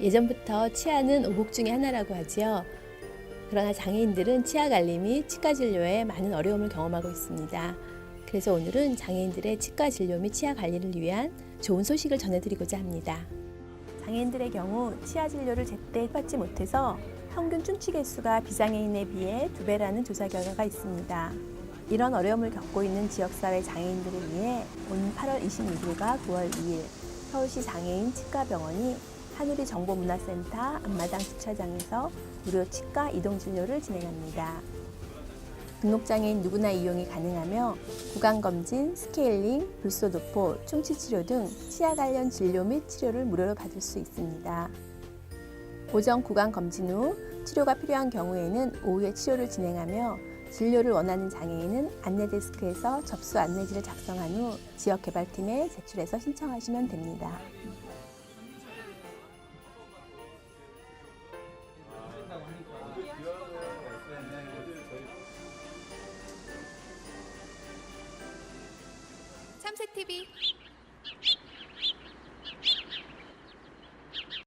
예전부터 치아는 오복 중의 하나라고 하지요. 그러나 장애인들은 치아 관리 및 치과 진료에 많은 어려움을 경험하고 있습니다. 그래서 오늘은 장애인들의 치과 진료 및 치아 관리를 위한 좋은 소식을 전해드리고자 합니다. 장애인들의 경우 치아 진료를 제때 받지 못해서 평균 충치 개수가 비장애인에 비해 두 배라는 조사 결과가 있습니다. 이런 어려움을 겪고 있는 지역사회 장애인들을 위해 오는 8월 26일과 9월 2일 서울시 장애인 치과병원이 하누리 정보문화센터 앞마당 주차장에서 무료 치과 이동 진료를 진행합니다. 등록장애인 누구나 이용이 가능하며 구강검진, 스케일링, 불소도포, 충치치료 등 치아 관련 진료 및 치료를 무료로 받을 수 있습니다. 오전 구강검진 후 치료가 필요한 경우에는 오후에 치료를 진행하며 진료를 원하는 장애인은 안내데스크에서 접수 안내지를 작성한 후 지역개발팀에 제출해서 신청하시면 됩니다. TV.